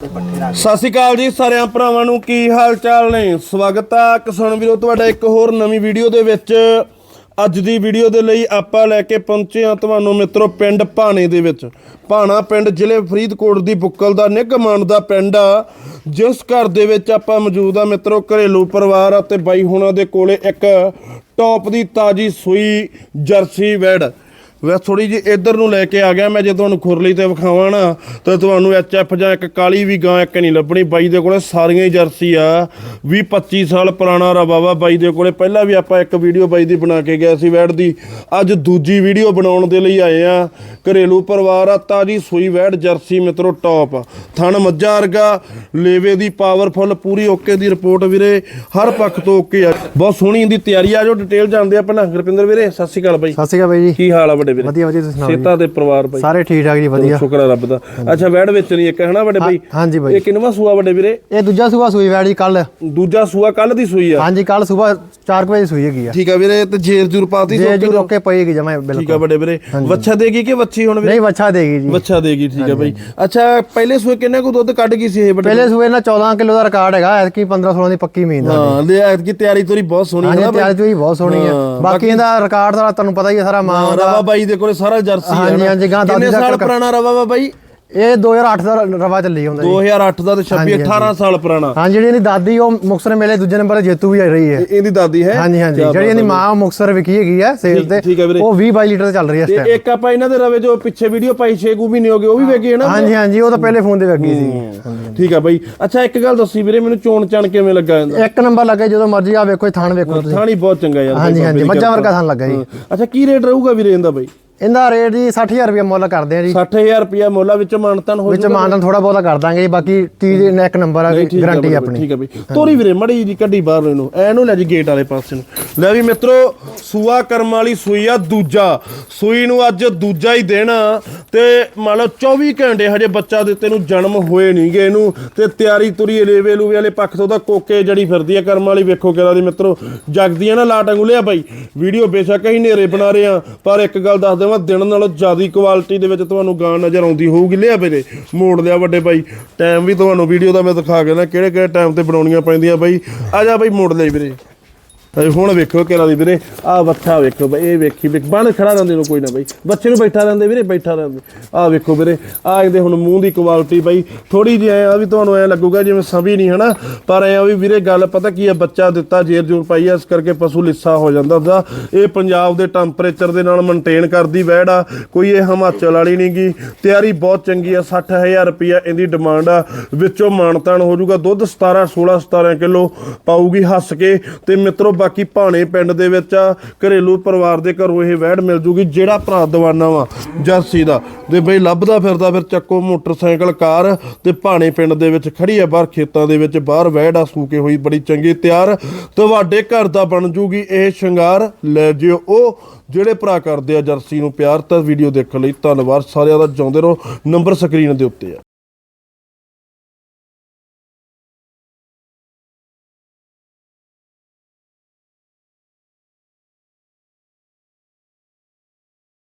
ਸਤਿ ਸ਼੍ਰੀ ਅਕਾਲ ਜੀ ਸਾਰਿਆਂ ਭਰਾਵਾਂ ਨੂੰ, ਕੀ ਹਾਲ ਚਾਲ ਨੇ? ਸਵਾਗਤ ਆ ਕਿਸਾਨ ਵੀਰੋ, ਤੁਹਾਡਾ ਇੱਕ ਹੋਰ ਨਵੀਂ ਵੀਡੀਓ ਦੇ ਵਿੱਚ। ਅੱਜ ਦੀ ਵੀਡੀਓ ਦੇ ਲਈ ਆਪਾਂ ਲੈ ਕੇ ਪਹੁੰਚੇ ਹਾਂ ਤੁਹਾਨੂੰ ਮਿੱਤਰੋ, ਪਿੰਡ ਭਾਣੇ ਦੇ ਵਿੱਚ। ਭਾਣਾ ਪਿੰਡ ਜ਼ਿਲ੍ਹੇ ਫਰੀਦਕੋਟ ਦੀ ਬੁੱਕਲ ਦਾ ਨਿਗਮਾਨ ਦਾ ਪਿੰਡ ਆ। ਜਿਸ ਘਰ ਦੇ ਵਿੱਚ ਆਪਾਂ ਮੌਜੂਦ ਆ ਮਿੱਤਰੋ, ਘਰੇਲੂ ਪਰਿਵਾਰ ਆ ਤੇ ਬਾਈ ਹੁਣਾਂ ਦੇ ਕੋਲੇ ਇੱਕ ਟੌਪ ਦੀ ਤਾਜੀ ਸੂਈ ਜਰਸੀ ਵੈੜ। ਵੈ ਥੋੜੀ ਜੀ ਇੱਧਰ ਨੂੰ ਲੈ ਕੇ ਆ ਗਿਆ ਮੈਂ ਜੇ ਤੁਹਾਨੂੰ ਖੁਰਲੀ ਤੇ ਵਿਖਾਵਾਂ ਨਾ ਤਾਂ ਤੁਹਾਨੂੰ ਐਚਐਫ ਜਾਂ ਇੱਕ ਕਾਲੀ ਵੀ ਗਾਂ ਇੱਕ ਨਹੀਂ ਲੱਭਣੀ। ਬਾਈ ਦੇ ਕੋਲੇ ਸਾਰੀਆਂ ਹੀ ਜਰਸੀ ਆ। 20 25 ਸਾਲ ਪੁਰਾਣਾ ਰਵਾ ਵਾ ਬਾਈ ਦੇ ਕੋਲੇ। ਪਹਿਲਾਂ ਵੀ ਆਪਾਂ ਇੱਕ ਵੀਡੀਓ ਬਾਈ ਦੀ ਬਣਾ ਕੇ ਗਏ ਸੀ ਵੈੜ ਦੀ। ਅੱਜ ਦੂਜੀ ਵੀਡੀਓ ਬਣਾਉਣ ਦੇ ਲਈ ਆਏ ਆ। ਘਰੇਲੂ ਪਰਿਵਾਰ ਆ ਤਾਜੀ ਸੂਈ ਵੈੜ ਜਰਸੀ ਮਿੱਤਰੋ ਟੌਪ ਥਣ ਮੱਝਾਂ ਵਰਗਾ ਲੇਵੇ ਦੀ ਪਾਵਰਫੁੱਲ ਪੂਰੀ ਓਕੇ ਦੀ ਰਿਪੋਰਟ ਵੀਰੇ। ਹਰ ਪੱਖ ਤੋਂ ਓਕੇ ਆ। ਬਹੁਤ ਸੋਹਣੀ ਇਹਦੀ ਤਿਆਰੀ ਆ। ਜੋ ਡਿਟੇਲ ਜਾਣਦੇ ਆ ਪਹਿਲਾਂ। ਗੁਰਪਿੰਦਰ ਵੀਰੇ ਸਤਿ ਸ਼੍ਰੀ ਅਕਾਲ ਬਾਈ। ਸਤਿ ਸ਼੍ਰੀ ਅਕਾਲ ਬਾਈ ਜੀ। ਕੀ ਹਾਲ ਆ ਵੱਡੇ ਵੀਰੇ। ਵਧੀਆ ਵਧੀਆ ਤੁਸੀਂ ਸੁਣਾਓ ਸੇਤਾ ਦੇ ਪਰਿਵਾਰ ਬਾਈ। ਸਾਰੇ ਠੀਕ ਠਾਕ ਜੀ ਵਧੀਆ। ਸ਼ੁਕਰ ਰੱਬ ਦਾ। ਅੱਛਾ ਵੈੜ ਵਿੱਚ ਨਹੀਂ ਇੱਕ ਹਨਾ ਵੱਡੇ ਬਾਈ? ਹਾਂਜੀ ਬਾਈ। ਇਹ ਕਿੰਨਵਾ ਸੂਆ ਵੱਡੇ ਵੀਰੇ? ਇਹ ਦੂਜਾ ਸੂਬਾ ਸੂਈ ਵੈੜੀ ਕੱਲ ਦੂਜਾ ਸੂਆ ਕੱਲ ਦੀ ਸੂਈ ਆ? ਹਾਂਜੀ ਕੱਲ ਸਵੇਰ 4 ਵਜੇ ਸੂਈ ਹੈਗੀ ਆ। ਠੀਕ ਆ ਵੀਰੇ ਤੇ ਜੇਰ ਜੂਰ ਪਾਤੀ ਜੇ ਜੂ ਰੋਕੇ ਪਈਗੀ ਜਮਾ ਠੀਕ ਬਿਲਕੁਲ ਆ ਵੱਡੇ ਵੀਰੇ। ਵੱਛਾ ਦੇਗੀ ਕਿ ਵੱਛੀ ਹੁਣ ਵੀਰੇ? ਨਹੀਂ ਬੱਚਾ ਦੇਗੀ ਜੀ। ਵੱਛਾ ਦੇਗੀ ਠੀਕ ਆ ਬਾਈ। ਅੱਛਾ ਪਹਿਲੇ ਸੂਏ ਕਿੰਨੇ ਕੋ ਦੁੱਧ ਕੱਢ ਗਈ ਸੀ ਇਹ ਵੱਡੇ ਪਹਿਲੇ ਸੂਏ ਨਾਲ 14 ਕਿਲੋ ਦਾ ਰਿਕਾਰਡ ਹੈਗਾ ਐਤਕੀ 15 16 ਦੀ ਪੱਕੀ ਮੀਨ ਦਾ ਹਾਂ ਲੈ ਐਤਕੀ ਤਿਆਰੀ ਤੋਰੀ ਬਹੁਤ ਸੋਹਣੀ ਹੈ ਤਿਆਰੀ ਤੋਂ ਹੀ ਬਹੁਤ ਸੋਹਣੀ ਹੈ ਹਾਂ, ਬਾਕੀ ਇਹਦਾ ਰਿਕਾਰਡ ਦਾ ਤੁਹਾਨੂੰ ਪਤਾ ਹੀ ਹੈ ਸਾਰਾ ਮਾਂ ਦਾ ਬਾਈ ਦੇ ਕੋਲੇ ਸਾਰਾ ਜਰਸੀ ਹੈ ਹਾਂਜੀ। ਹਾਂਜੀ, ਗਾਂ ਕਿੰਨੇ ਦਾਦੀ ਦਾ ਸਾਲ ਪੁਰਾਣਾ ਰਵਾ ਵਾ ਬਾਈ ਇਹ 2008 ਦਾ ਰਵਾ ਚੱਲੀ ਹੁੰਦਾ ਜੀ। 2008 ਦਾ ਤੇ 26 18 ਸਾਲ ਪੁਰਾਣਾ। ਹਾਂ ਜਿਹੜੀ ਇਹਦੀ ਦਾਦੀ ਉਹ ਮੁਕਸਰ ਮੇਲੇ ਦੂਜੇ ਨੰਬਰ ਤੇ ਜੇਤੂ ਵੀ ਰਹੀ ਹੈ। ਇਹ- ਇਹਦੀ ਦਾਦੀ ਹੈ? ਹਾਂਜੀ ਹਾਂਜੀ। ਜਿਹੜੀ ਇਹਦੀ ਮਾਂ ਮੁਕਸਰ ਵਿਕੀ ਹੈਗੀ ਆ ਸੇਲ ਤੇ। ਉਹ 20 22 ਲੀਟਰ ਚੱਲ ਰਹੀ ਹੈ ਇਸ ਟਾਈਮ ਇੱਕ ਆਪਾਂ ਇਹਨਾਂ ਦੇ ਰਵੇ ਜੋ ਪਿੱਛੇ ਵੀਡੀਓ ਪਾਈ 6 ਕੁ ਮਹੀਨੇ ਹੋ ਗਏ ਉਹ ਵੀ ਵੇਖੀ ਹੈ ਨਾ ਹਾਂਜੀ ਹਾਂਜੀ ਉਹ ਤਾਂ ਪਹਿਲੇ ਫੋਨ ਤੇ ਲੱਗੀ ਸੀ। ਠੀਕ ਆ ਬਾਈ। ਅੱਛਾ ਇੱਕ ਗੱਲ ਦੱਸੀ ਵੀਰੇ ਮੈਨੂੰ ਚੋਣ ਚਣ ਕਿਵੇਂ ਲੱਗਾ ਜਾਂਦਾ ਇੱਕ ਨੰਬਰ ਲੱਗੇ ਜਦੋਂ ਮਰਜ਼ੀ ਆ ਵੇਖੋ ਥਾਣ ਵੇਖੋ ਤੁਸੀਂ। ਥਾਣੀ ਬਹੁਤ ਚੰਗਾ ਯਾਰ ਹਾਂਜੀ ਹਾਂਜੀ ਮੱਝਾਂ। ਵਰਗਾ ਥਾਣ ਲੱਗਾ ਜੀ। ਅੱਛਾ ਕੀ ਰੇਟ ਰਹੂਗਾ ਵੀਰੇ ਇਹਦਾ ਬਾਈ? ਇਹਦਾ ਰੇਟ ਜੀ 60000 ਰੁਪਏ ਮੁੱਲ ਕਰਦੇ ਆ ਜੀ। 60000 ਰੁਪਿਆ ਮੋਲਾ ਵਿੱਚ ਮਾਨਤਨ ਹੋ ਵਿੱਚ ਮਾਨਦਾਨ ਥੋੜਾ ਬਹੁਤਾ ਕਰ ਦਾਂਗੇ ਜੀ ਬਾਕੀ 30 ਦੇ ਇੱਕ ਨੰਬਰ ਆ ਗਾਰੰਟੀ ਆਪਣੀ। ਠੀਕ ਆ ਬਈ। ਤੋਰੀ ਵੀਰੇ ਮੜੀ ਜੀ ਕੱਢੀ ਬਾਹਰ ਨੂੰ ਇਹਨੂੰ। ਐਨੂੰ ਲੈ ਜੀ ਗੇਟ ਵਾਲੇ ਪਾਸੇ ਨੂੰ। ਲੈ ਵੀ ਮਿੱਤਰੋ ਸੂਆ ਕਰਮ ਵਾਲੀ ਸੂਈ ਆ ਦੂਜਾ। ਸੂਈ ਨੂੰ ਅੱਜ ਦੂਜਾ ਹੀ ਦੇਣਾ। ਤੇ ਮੰਨ ਲਓ 24 ਘੰਟੇ ਹਜੇ ਬੱਚਾ ਦਿੱਤੇ ਨੂੰ ਜਨਮ ਹੋਏ ਨਹੀਂਗੇ ਇਹਨੂੰ। ਤੇ ਤਿਆਰੀ ਤੁਰੀ ਲੇਵੇ ਲੂਵੇ ਵਾਲੇ ਪੱਖ ਤੋਂ ਤਾਂ ਕੋਕੇ ਜੜੀ ਫਿਰਦੀ ਆ ਕਰਮ ਵਾਲੀ। ਵੇਖੋ ਕਿਹੜਾ ਦੀ ਮਿੱਤਰੋ ਜਗਦੀ ਆ ਨਾ ਲਾਟ ਅੰਗੁਲਿਆ ਬਾਈ ਵੀਡੀਓ ਬੇਸ਼ੱਕ ਹੀ ਨੇਰੇ ਬਣਾ ਰਹੇ ਆ ਪਰ ਇੱਕ ਗੱਲ ਦੱਸ ਦੇਵਾਂ ਦਿਨ ਨਾਲੋਂ ਜ਼ਿਆਦਾ ਕੁਆਲਿਟੀ ਦੇ ਵਿੱਚ ਤੁਹਾਨੂੰ ਗਾਂ ਨਜ਼ਰ ਆਉਂਦੀ ਹੋਊਗੀ। ਲਿਆ ਵੀਰੇ ਮੋੜ ਲਿਆ ਵੱਡੇ ਬਾਈ ਟਾਈਮ ਵੀ ਤੁਹਾਨੂੰ ਵੀਡੀਓ ਦਾ ਮੈਂ ਦਿਖਾ ਕੇ ਨਾ ਕਿਹੜੇ ਕਿਹੜੇ ਟਾਈਮ ਤੇ ਬਣਾਉਣੀਆਂ ਪੈਂਦੀਆਂ ਬਾਈ। ਆ ਜਾ ਬਾਈ, ਮੋੜ ਲਈ ਵੀਰੇ। ਤੇ ਹੁਣ ਵੇਖੋ ਕਿਹੜਾ ਦੀ ਵੀਰੇ ਆ ਬੱਚਾ ਵੇਖੋ ਬਈ, ਇਹ ਵੇਖੀ ਵੇਖ ਬਣ ਖੜਾ ਰਹਿੰਦੇ ਨੂੰ ਕੋਈ ਨਾ ਬਈ। ਬੱਚੇ ਨੂੰ ਬੈਠਾ ਰਹਿੰਦੇ, ਵੀਰੇ ਬੈਠਾ ਰਹਿੰਦੇ। ਆ ਵੇਖੋ ਵੀਰੇ ਆ ਇਹਦੇ ਹੁਣ ਮੂੰਹ ਦੀ ਕੁਆਲਿਟੀ ਬਈ ਥੋੜੀ ਜਿਹੀ ਐ ਆ ਵੀ ਤੁਹਾਨੂੰ ਐ ਲੱਗੂਗਾ ਜਿਵੇਂ ਸਭੀ ਨਹੀਂ, ਹਨਾ? ਪਰ ਐ ਆ ਵੀ ਵੀਰੇ ਗੱਲ ਪਤਾ ਕੀ ਆ, ਬੱਚਾ ਦਿੱਤਾ ਜੇਰ ਜੂਰ ਪਾਈ ਆ, ਇਸ ਕਰਕੇ ਪਸ਼ੂ ਲਿੱਸਾ ਹੋ ਜਾਂਦਾ ਹੁੰਦਾ ਇਹ ਪੰਜਾਬ ਦੇ ਟੈਂਪਰੇਚਰ ਦੇ ਨਾਲ ਮੇਨਟੇਨ ਕਰਦੀ ਵੈੜ ਆ। ਕੋਈ ਇਹ ਹਿਮਾਚਲ ਵਾਲੀ ਨਹੀਂਗੀ ਤਿਆਰੀ ਬਹੁਤ ਚੰਗੀ ਆ 60000 ਰੁਪਿਆ ਇਹਦੀ ਡਿਮਾਂਡ ਆ। ਵਿੱਚੋਂ ਮਾਨਤਾਨ ਹੋ ਜਾਊਗਾ, ਦੁੱਧ 17 16 17 ਕਿਲੋ ਪਾਊਗੀ ਹੱਸ ਕੇ। ਤੇ ਮਿੱਤਰੋ ਬਾਕੀ ਭਾਣੇ ਪਿੰਡ ਦੇ ਵਿੱਚ ਆ, ਘਰੇਲੂ ਪਰਿਵਾਰ ਦੇ ਘਰੋਂ ਇਹ ਵੈੜ ਮਿਲ ਜੂਗੀ, ਜਿਹੜਾ ਭਰਾ ਦਵਾਨਾ ਵਾ ਜਰਸੀ ਦਾ। ਤੇ ਬਈ ਲੱਭਦਾ ਫਿਰਦਾ ਫਿਰ ਚੱਕੋ ਮੋਟਰਸਾਈਕਲ ਕਾਰ ਤੇ ਭਾਣੇ ਪਿੰਡ ਦੇ ਵਿੱਚ ਖੜੀ ਆ, ਬਾਹਰ ਖੇਤਾਂ ਦੇ ਵਿੱਚ, ਬਾਹਰ ਵੈੜ ਆ, ਸੂਕੇ ਹੋਈ ਬੜੀ ਚੰਗੀ ਤਿਆਰ। ਤੁਹਾਡੇ ਘਰ ਦਾ ਬਣ ਜੂਗੀ ਇਹ ਸ਼ਿੰਗਾਰ। ਲੈ ਜਿਓ ਉਹ, ਜਿਹੜੇ ਭਰਾ ਕਰਦੇ ਆ ਜਰਸੀ ਨੂੰ ਪਿਆਰ, ਤਾਂ ਵੀਡੀਓ ਦੇਖਣ ਲਈ ਧੰਨਵਾਦ। ਸਾਰਿਆਂ ਦਾ ਚਾਹੁੰਦੇ ਰਹੋ। ਨੰਬਰ ਸਕਰੀਨ ਦੇ ਉੱਤੇ ਆ।